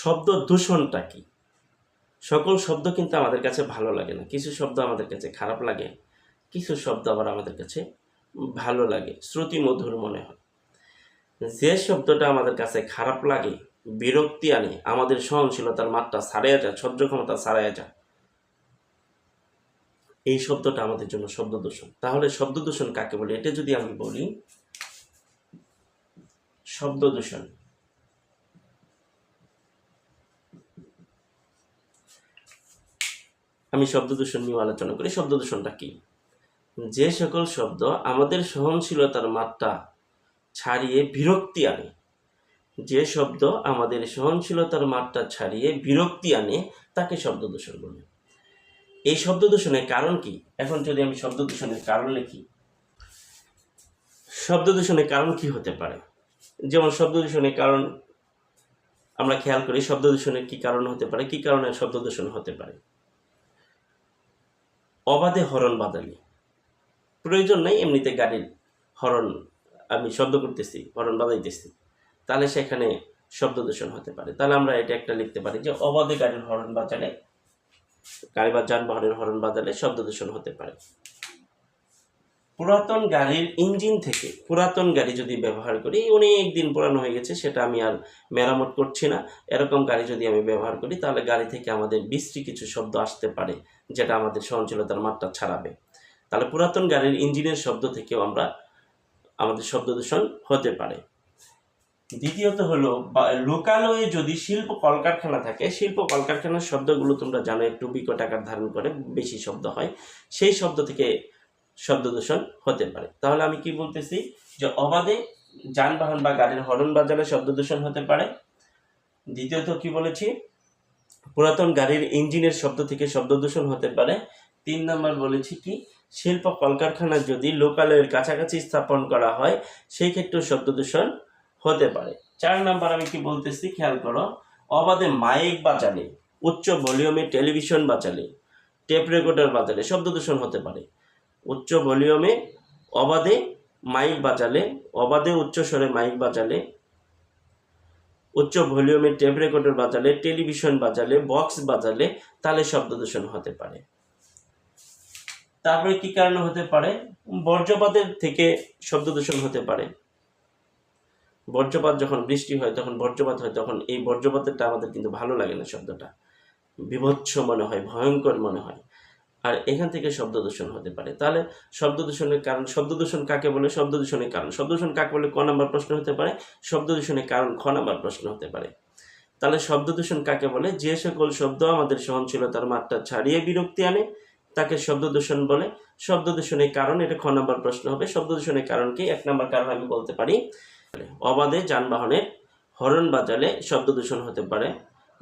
শব্দ দূষণটা কি? সকল শব্দ কিন্তু আমাদের কাছে ভালো লাগে না। কিছু শব্দ আমাদের কাছে খারাপ লাগে, কিছু শব্দ আবার আমাদের কাছে ভালো লাগে শ্রুতি মধুর মনে হয়। যে শব্দটা আমাদের কাছে খারাপ লাগে, বিরক্তি আনে, আমাদের সহনশীলতার মাত্রা ছাড়াইয়া যায় সহ্য ক্ষমতা ছাড়াইয়া যায়, এই শব্দটা আমাদের জন্য শব্দ দূষণ। তাহলে শব্দ দূষণ কাকে বলে? এটা যদি আমি বলি, শব্দ দূষণ। আমি শব্দ দূষণ নিয়ে আলোচনা করি। শব্দ দূষণটা কি? যে সকল শব্দ আমাদের সহনশীলতার মাত্রা ছাড়িয়ে বিরক্তি আনে, যে শব্দ আমাদের সহনশীলতার মাত্রা ছাড়িয়ে বিরক্তি আনে, তাকে শব্দ দূষণ বলে। এই শব্দ দূষণের কারণ কি? এখন যদি আমি শব্দ দূষণের কারণ লিখি, শব্দ দূষণের কারণ কি হতে পারে? যেমন শব্দ দূষণের কারণ, আমরা খেয়াল করি, শব্দ দূষণের কি কারণ হতে পারে? কি কারণে শব্দ দূষণ হতে পারে? অবাধে হরণ বাজালি প্রয়োজন নেই এমনিতে গাড়ির হরণ আমি শব্দ করতেছি, হরণ বাজাইতেছি। তাহলে সেখানে শব্দ দূষণ হতে পারে। তাহলে আমরা এটা একটা লিখতে পারি যে অবাধে গাড়ির হরণ বাজালে, গাড়ি বা যানবাহনের হরণ বাজালে শব্দ দূষণ হতে পারে। পুরাতন গাড়ির ইঞ্জিন থেকে, পুরাতন গাড়ি যদি ব্যবহার করি অনেক দিন পুরানো হয়ে গেছে, সেটা আমি আর মেরামত করছি না। এরকম গাড়ি যদি আমি ব্যবহার করি, তাহলে গাড়ি থেকে আমাদের বিশ্রী কিছু শব্দ আসতে পারে, যেটা আমাদের সহনশীলতার মাত্রা ছাড়াবে। তাহলে পুরাতন গাড়ির ইঞ্জিনের শব্দ থেকেও আমরা, আমাদের শব্দ দূষণ হতে পারে। দ্বিতীয়ত হলো লোকালয়ে যদি শিল্প কলকারখানা থাকে, শিল্প কলকারখানার শব্দগুলো তোমরা জানো, একটু বিকট আকার ধারণ করে, বেশি শব্দ হয়। সেই শব্দ থেকে শব্দ দূষণ হতে পারে। তাহলে আমি কি বলতেছি যে অবাধে যানবাহন বা গাড়ির হরন বাজারে শব্দ দূষণ হতে পারে। দ্বিতীয়ত কি বলেছি? পুরাতন গাড়ির ইঞ্জিনের শব্দ থেকে শব্দ দূষণ হতে পারে। তিন নম্বর বলেছি কি? শিল্প কলকারখানা যদি লোকালয়ের কাছাকাছি স্থাপন করা হয়, সেই ক্ষেত্রেও শব্দ দূষণ হতে পারে। চার নাম্বার আমি কি বলতেছি? খেয়াল করো, অবাধে মাইক বাজালে, উচ্চ ভলিউমে টেলিভিশন বাজালে, টেপ রেকর্ডার বাজালে শব্দ দূষণ হতে পারে। উচ্চ ভলিউমে অবাধে মাইক বাজালে, অবাধে উচ্চ স্বরে মাইক বাজালে, উচ্চ ভলিউমে টেপ রেকর্ডার বাজালে, টেলিভিশন বাজালে, বক্স বাজালে তাহলে শব্দ দূষণ হতে পারে। তারপরে কি কারণে হতে পারে? বর্জ্যপাতের থেকে শব্দ দূষণ হতে পারে। বর্জ্যপাত যখন বৃষ্টি হয়, তখন বর্জ্যপাত হয়, তখন এই বর্জ্যপাতেরটা আমাদের কিন্তু ভালো লাগে না শব্দটা। বিভৎস মনে হয়, ভয়ঙ্কর মনে হয়। আর এখান থেকে শব্দ দূষণ হতে পারে। তাহলে শব্দ দূষণের কারণ, শব্দ দূষণ কাকে বলে? শব্দ দূষণের কারণ। শব্দ দূষণ কাকে বলে? ক নাম্বার প্রশ্ন হতে পারে। শব্দ দূষণের কারণ খ নাম্বার প্রশ্ন হতে পারে। তাহলে শব্দ দূষণ কাকে বলে? যে সকল শব্দ আমাদের সহনশীলতার মাত্রা ছাড়িয়ে বিরক্তি আনে, তাকে শব্দ দূষণ বলে। শব্দ দূষণের কারণ, এটা খ নাম্বার প্রশ্ন হবে। শব্দ দূষণের কারণ কি এক নাম্বার কারণ আমি বলতে পারি। অবাধে যানবাহনের হরন বাজালে শব্দ দূষণ হতে পারে।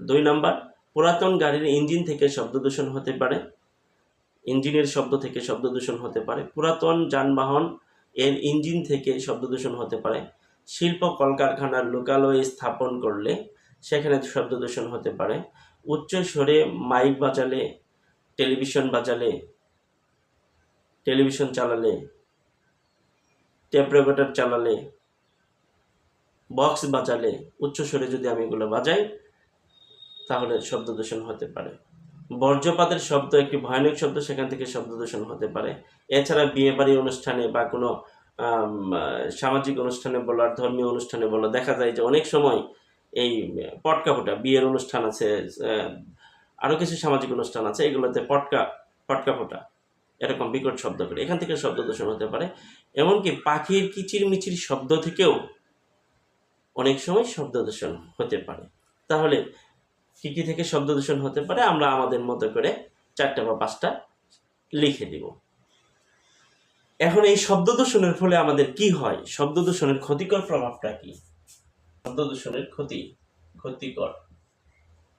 দুই নাম্বার, পুরাতন গাড়ির ইঞ্জিন থেকে শব্দ দূষণ হতে পারে। ইঞ্জিনের শব্দ থেকে শব্দ দূষণ হতে পারে। পুরাতন যানবাহন এর ইঞ্জিন থেকে শব্দ দূষণ হতে পারে। শিল্প কলকারখানার লোকালয়ে স্থাপন করলে সেখানে শব্দ দূষণ হতে পারে। উচ্চ স্বরে মাইক বাজালে, টেলিভিশন বাজালে, টেলিভিশন চালালে, টেপ চালালে, বক্স বাজালে, উচ্চ স্বরে যদি আমি এগুলো বাজাই, তাহলে শব্দ দূষণ হতে পারে। বর্জ্যপাতের শব্দ, একটি ভয়ানক শব্দ, সেখান থেকে শব্দ দূষণ হতে পারে। এছাড়া বিয়ে বাড়ি অনুষ্ঠানে বা কোনো সামাজিক অনুষ্ঠানে বলো আর ধর্মীয় অনুষ্ঠানে বলো, দেখা যায় যে অনেক সময় এই পটকা ফোটা, বিয়ের অনুষ্ঠান আছে আরও কিছু সামাজিক অনুষ্ঠান আছে, এগুলোতে পটকা পটকা ফোটা, এরকম বিকট শব্দ করে, এখান থেকে শব্দ দূষণ হতে পারে। এমনকি পাখির কিচির মিচির শব্দ থেকেও অনেক সময় শব্দ দূষণ হতে পারে। তাহলে কী কী থেকে শব্দ দূষণ হতে পারে, আমরা আমাদের মতো করে চারটা বা পাঁচটা লিখে দিব। এখন এই শব্দ দূষণের ফলে আমাদের কি হয়? শব্দ দূষণের ক্ষতিকর প্রভাবটা কি? শব্দ দূষণের ক্ষতি, ক্ষতিকর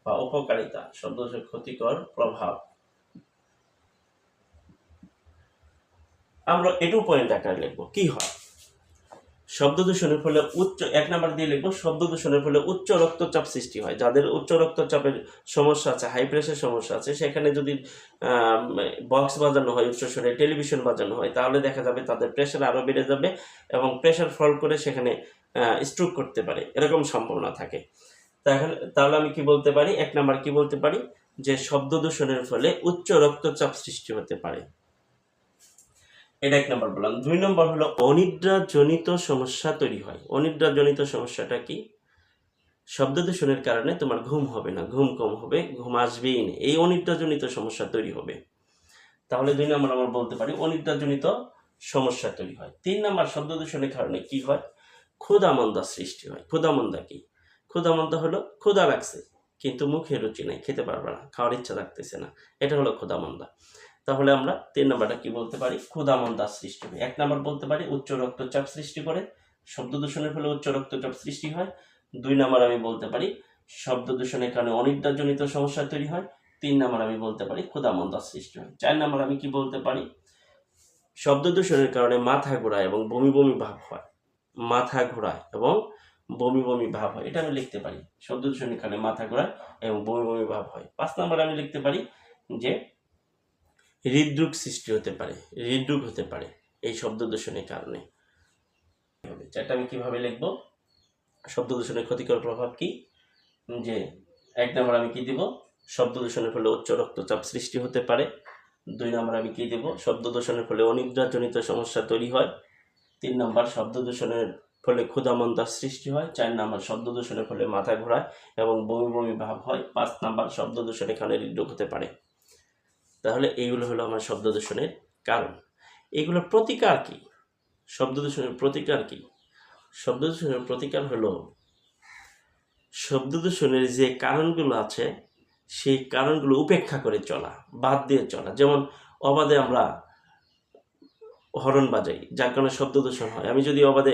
বা উপকারিতা, শব্দ দূষণের ক্ষতিকর প্রভাব। আমরা এটু পয়েন্ট আকারে লিখব। কি হয়? শব্দ দূষণের ফলে উচ্চ, এক নাম্বার দিয়ে লিখব, শব্দ দূষণের ফলে উচ্চ রক্তচাপ সৃষ্টি হয়। যাদের উচ্চ রক্তচাপের সমস্যা আছে হাই প্রেশার সমস্যা আছে, সেখানে যদি বক্স বাজানো হয়, উচ্চ স্বরে টেলিভিশন বাজানো হয়, তাহলে দেখা যাবে তাদের প্রেশার আরও বেড়ে যাবে এবং প্রেশার ফল করে সেখানে স্ট্রোক করতে পারে। এরকম সম্ভাবনা থাকে। তাহলে তাহলে আমি কি বলতে পারি? এক নাম্বার কি বলতে পারি? যে শব্দ দূষণের ফলে উচ্চ রক্তচাপ সৃষ্টি হতে পারে। এটা এক নম্বর বললাম। দুই নম্বর হলো অনিদ্রাজনিত সমস্যা তৈরি হয়। অনিদ্রাজনিত সমস্যাটা কি? শব্দ দূষণের কারণে তোমার ঘুম হবে না। ঘুম কম হবে, ঘুম আসবেই না। এই অনিদ্রাজনিত সমস্যা তৈরি হবে। তাহলে দুই নম্বর আমরা বলতে পারি অনিদ্রাজনিত সমস্যা তৈরি হয়। তিন নম্বর শব্দ দূষণের কারণে কি হয়? ক্ষুধামন্দা সৃষ্টি হয়। ক্ষুধামন্দা কি? ক্ষুধামন্দা হলো ক্ষুধা লাগছে, কিন্তু মুখে রুচি নাই, খেতে পারবে না, খাওয়ার ইচ্ছা থাকতেছে না। এটা হলো ক্ষুধামন্দা। তাহলে আমরা তিন নম্বরটা কি বলতে পারি? ক্ষুধামন্দা সৃষ্টি এক নম্বর বলতে পারি, উচ্চ রক্তচাপ সৃষ্টি করে। শব্দ দূষণের ফলে উচ্চ রক্তচাপ সৃষ্টি হয়। দুই নম্বর আমি বলতে পারি, শব্দ দূষণের কারণে অনিদ্রাজনিত সমস্যা তৈরি হয়। তিন নম্বর আমি বলতে পারি ক্ষুধামন্দা সৃষ্টি হয়। চার নম্বর আমি কি বলতে পারি, শব্দ দূষণের কারণে মাথা ঘোরায় এবং বমি বমি ভাব হয়। মাথা ঘোরায় এবং বমি বমি ভাব হয়। এটা আমি লিখতে পারি। শব্দ দূষণের কারণে মাথা ঘোরায় এবং বমি বমি ভাব হয়। পাঁচ নম্বর আমি লিখতে পারি যে হৃদরোগ সৃষ্টি হতে পারে, হৃদরোগ হতে পারে, এই শব্দ দূষণের কারণে। যেটা আমি কীভাবে লিখব? শব্দ দূষণের ক্ষতিকর প্রভাব কি? যে এক নম্বর আমি কি দিব? শব্দ দূষণের ফলে উচ্চ রক্তচাপ সৃষ্টি হতে পারে। দুই নম্বর আমি কি দেব? শব্দ দূষণের ফলে অনিদ্রাজনিত সমস্যা তৈরি হয়। তিন নম্বর, শব্দ দূষণের ফলে ক্ষুধামন্দার সৃষ্টি হয়। চার নম্বর, শব্দ দূষণের ফলে মাথা ঘোরায় এবং বমি বমি ভাব হয়। পাঁচ নম্বর, শব্দ দূষণের কারণে হৃদরোগ হতে পারে। তাহলে এইগুলো হলো আমার শব্দ দূষণের কারণ। এগুলোর প্রতিকার কি? শব্দ দূষণের প্রতিকার কি? শব্দ দূষণের প্রতিকার হলো শব্দ দূষণের যে কারণগুলো আছে, সেই কারণগুলো উপেক্ষা করে চলা, বাদ দিয়ে চলা। যেমন অবাধে আমরা হরণ বাজাই, যার কারণে শব্দ দূষণ হয়। আমি যদি অবাধে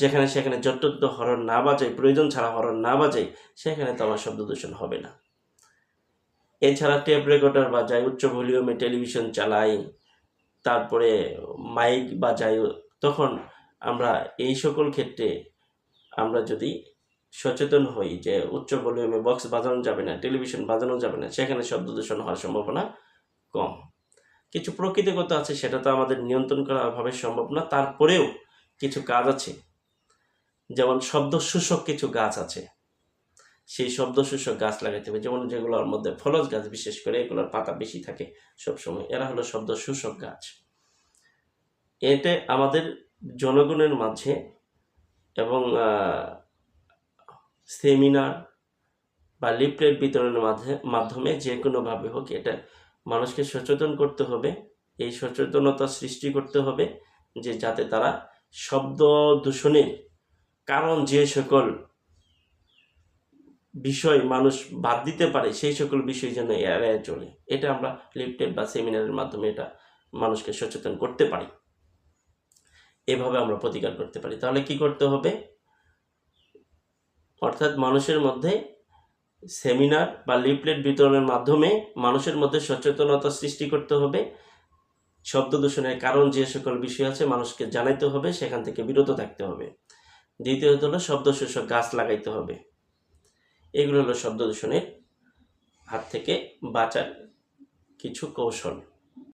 যেখানে সেখানে যত্রত্ব হরণ না বাজাই, প্রয়োজন ছাড়া হরণ না বাজাই, সেখানে তো আমার শব্দ দূষণ হবে না। এছাড়া টেপ রেকর্ডার বাজাই উচ্চ ভলিউমে টেলিভিশন চালাই, তারপরে মাইক বাজাই তখন আমরা এই সকল ক্ষেত্রে আমরা যদি সচেতন হই যে উচ্চ ভলিউমে বক্স বাজানো যাবে না, টেলিভিশন বাজানো যাবে না, সেখানে শব্দ দূষণ হওয়ার সম্ভাবনা কম। কিছু প্রকৃতিগত আছে, সেটা তো আমাদের নিয়ন্ত্রণ করা ভাবে সম্ভব না, তারপরেও কিছু কাজ আছে। যেমন শব্দ শোষক কিছু গাছ আছে। সেই শব্দ শোষক গাছ লাগাইতে হবে, যেমন যেগুলোর মধ্যে ফলজ গাছ বিশেষ করে এগুলোর পাতা বেশি থাকে সবসময়, এরা হলো শব্দ শোষক গাছ। এতে আমাদের জনগণের মাঝে এবং সেমিনার বা লিফলেট বিতরণের মাধ্যমে যে কোনোভাবে হোক এটা মানুষকে সচেতন করতে হবে, এই সচেতনতা সৃষ্টি করতে হবে যে যাতে তারা শব্দ দূষণের কারণ যে সকল বিষয় মানুষ বাদ দিতে পারে, সেই সকল বিষয় যেন এড়ায় চলে। এটা আমরা লিফটেড বা সেমিনারের মাধ্যমে এটা মানুষকে সচেতন করতে পারি। এভাবে আমরা প্রতিকার করতে পারি। তাহলে কি করতে হবে? অর্থাৎ মানুষের মধ্যে সেমিনার বা লিফলেট বিতরণের মাধ্যমে মানুষের মধ্যে সচেতনতা সৃষ্টি করতে হবে। শব্দ দূষণের কারণ যে সকল বিষয় আছে মানুষকে জানাইতে হবে, সেখান থেকে বিরত থাকতে হবে। দ্বিতীয়ত হলো শব্দ শোষক গাছ লাগাইতে হবে। এগুলো হলো শব্দ দূষণের হাত থেকে বাঁচার কিছু কৌশল।